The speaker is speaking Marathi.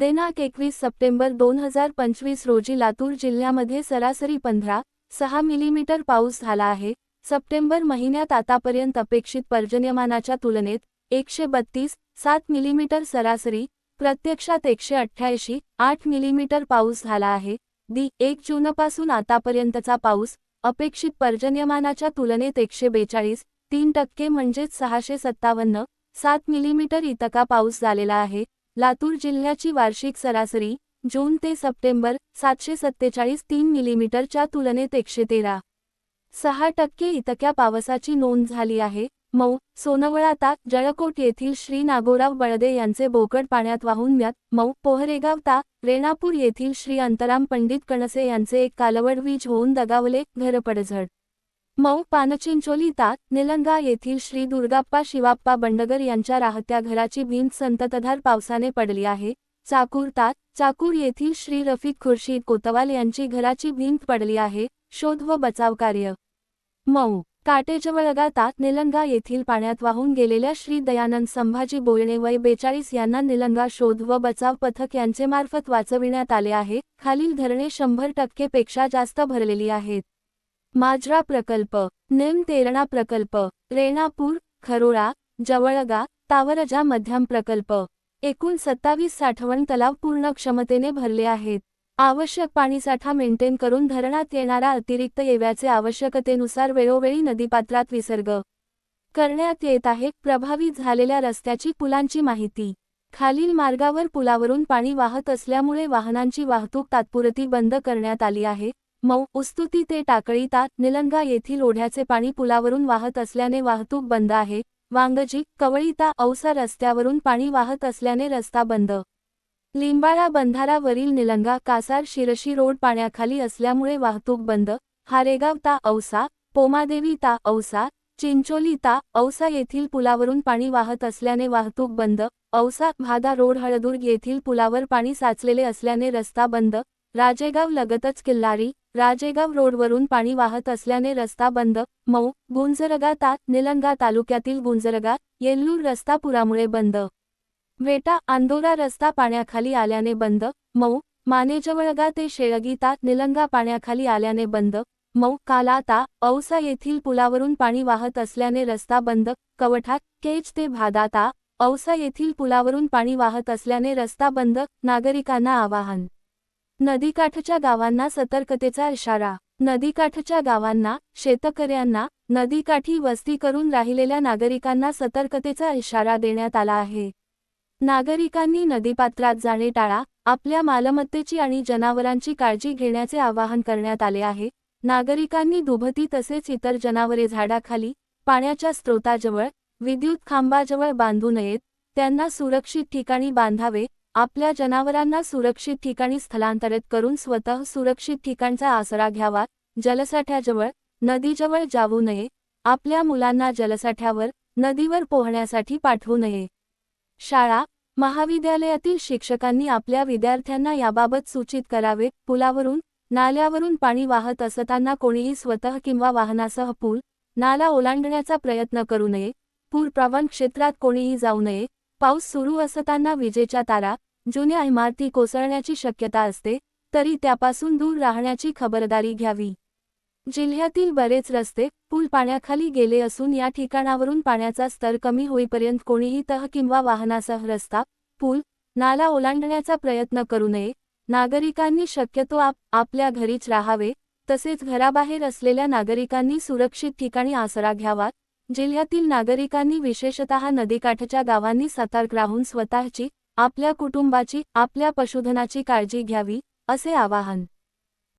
दिनांक एकवीस सप्टेंबर दोन हजार पंचवीस रोजी लातूर जिल्ह्यामध्ये सरासरी पंधरा सहा मिलीमीटर पाऊस झाला आहे. सप्टेंबर महिन्यात आतापर्यंत अपेक्षित पर्जन्यमानाच्या तुलनेत एकशे बत्तीस सात मिलीमीटर सरासरी प्रत्यक्षात एकशे अठ्ठ्याऐंशी आठ मिलीमीटर पाऊस झाला आहे. दि एक जूनपासून आतापर्यंतचा पाऊस अपेक्षित पर्जन्यमानाच्या तुलनेत एकशे बेचाळीस तीन टक्के म्हणजेच सहाशे सत्तावन्न सात मिलीमीटर इतका पाऊस झालेला आहे. लातूर जिल्ह्याची वार्षिक सरासरी जून ते सप्टेंबर सातशे सत्तेचाळीस तीन मिलीमीटरच्या तुलनेत एकशे तेरा. सहा टक्के इतक्या पावसाची नोंद झाली आहे. मऊ सोनवळा ता जळकोट येथील श्री नागोराव बळदे यांचे बोकड पाण्यात वाहून म्यात मऊ पोहरेगाव ता रेणापूर येथील श्री अंतराम पंडित कणसे यांचे एक कालवड वीज होऊन दगावले घरपडझड मऊ पानचिंचोली ता निलंगा येथील श्री दुर्गाप्पा शिवाप्पा बंडगर यांच्या राहत्या घराची भिंत संततधार पावसाने पडली आहे. चाकूर तात चाकूर येथील श्री रफिक खुर्शीद कोतवाल यांची घराची भिंत पडली आहे. शोध व बचाव कार्य. मऊ काटेजवळगा तात निलंगा येथील पाण्यात वाहून गेलेल्या श्री दयानंद संभाजी बोयणे वय बेचाळीस यांना निलंगा शोध व बचाव पथक यांचे मार्फत वाचविण्यात आले आहे. खालील धरणे शंभर टक्के पेक्षा जास्त भरलेली आहेत. माजरा प्रकल्प निम तेरणा प्रकल्प रेणापूर खरोळा जवळगा तावरजा मध्यम प्रकल्प. एकूण सत्तावीस साठवण तलाव पूर्ण क्षमतेने भरले आहेत. आवश्यक पाणीसाठा मेंटेन करून धरणात येणारा अतिरिक्त येव्याचे आवश्यकतेनुसार वेळोवेळी नदीपात्रात विसर्ग करण्यात येत आहे. प्रभावित झालेल्या रस्त्याची पुलांची माहिती. खालील मार्गावर पुलावरून पाणी वाहत असल्यामुळे वाहनांची वाहतूक तात्पुरती बंद करण्यात आली आहे. मऊ उस्तुती ते टाकळीता निलंगा येथील ओढ्याचे पाणी पुलावरून वाहत असल्याने वाहतूक बंद आहे. वांगजी कवळीता औसा रस्त्यावरून पाणी वाहत असल्याने रस्ता बंद. लिंबाळा बंधारावरील निलंगा कासार शिरशी रोड पाण्याखाली असल्यामुळे वाहतूक बंद. हारेगाव ता औसा पोमादेवी ता औसा चिंचोली ता औसा येथील पुलावरून पाणी वाहत असल्याने वाहतूक बंद. औसा भादा रोड हळदुर्ग येथील पुलावर पाणी साचलेले असल्याने रस्ता बंद. राजेगाव लगतच किल्लारी राजेगाव रोडवरून पाणी वाहत असल्याने रस्ता बंद मऊ गुंजरगा ता निलंगा तालुक्यातील गुंजरगा येल्लूर रस्ता पुरामुळे बंद. वेटा आंदोरा रस्ता पाण्याखाली आल्याने बंद मऊ मानेजवळगा ते शेळगी ता निलंगा पाण्याखाली आल्याने बंद मऊ कालाता औसा येथील पुलावरून पाणी वाहत असल्याने रस्ता बंद कवठा केज ते भादाता औसा येथील पुलावरून पाणी वाहत असल्याने रस्ता बंद नागरिकांना आवाहन. नदीकाठच्या गावांना सतर्कतेचा इशारा. नदीकाठच्या गावांना शेतकऱ्यांना नदीकाठी वस्ती करून राहिलेल्या नागरिकांना सतर्कतेचा इशारा देण्यात आला आहे. नागरिकांनी नदीपात्रात जाणे टाळा आपल्या मालमत्तेची आणि जनावरांची काळजी घेण्याचे आवाहन करण्यात आले आहे. नागरिकांनी दुभती तसेच इतर जनावरे झाडाखाली पाण्याच्या स्रोताजवळ विद्युत खांबाजवळ बांधू नयेत त्यांना सुरक्षित ठिकाणी बांधावे आपल्या जनावरांना सुरक्षित ठिकाणी स्थलांतरित करून स्वतः सुरक्षित ठिकाणचा आसरा घ्यावा. जलसाठ्याजवळ नदीजवळ जाऊ नये. आपल्या मुलांना जलसाठ्यावर नदीवर पोहण्यासाठी पाठवू नये. शाळा महाविद्यालयातील शिक्षकांनी आपल्या विद्यार्थ्यांना याबाबत सूचित करावे. पुलावरून नाल्यावरून पाणी वाहत असताना कोणीही स्वतः किंवा वाहनासह पूल नाला ओलांडण्याचा प्रयत्न करू नये. पूरप्रवण क्षेत्रात कोणीही जाऊ नये. पाऊस सुरू असताना विजेच्या तारा जुन्या इमारती कोसळण्याची शक्यता असते तरी त्यापासून दूर राहण्याची खबरदारी घ्यावी. जिल्ह्यातील बरेच रस्ते पूल पाण्याखाली गेले असून या ठिकाणावरून पाण्याचा स्तर कमी होईपर्यंत कोणीही तह किंवा वाहनासह रस्ता पूल नाला ओलांडण्याचा प्रयत्न करू नये. नागरिकांनी शक्यतो आप आपल्या घरीच राहावे तसेच घराबाहेर असलेल्या नागरिकांनी सुरक्षित ठिकाणी आसरा घ्यावा जिल्ह्यातील नागरिकांनी विशेषतः नदीकाठच्या गावांनी सतर्क राहून स्वतःची आपल्या कुटुंबाची आपल्या पशुधनाची काळजी घ्यावी असे आवाहन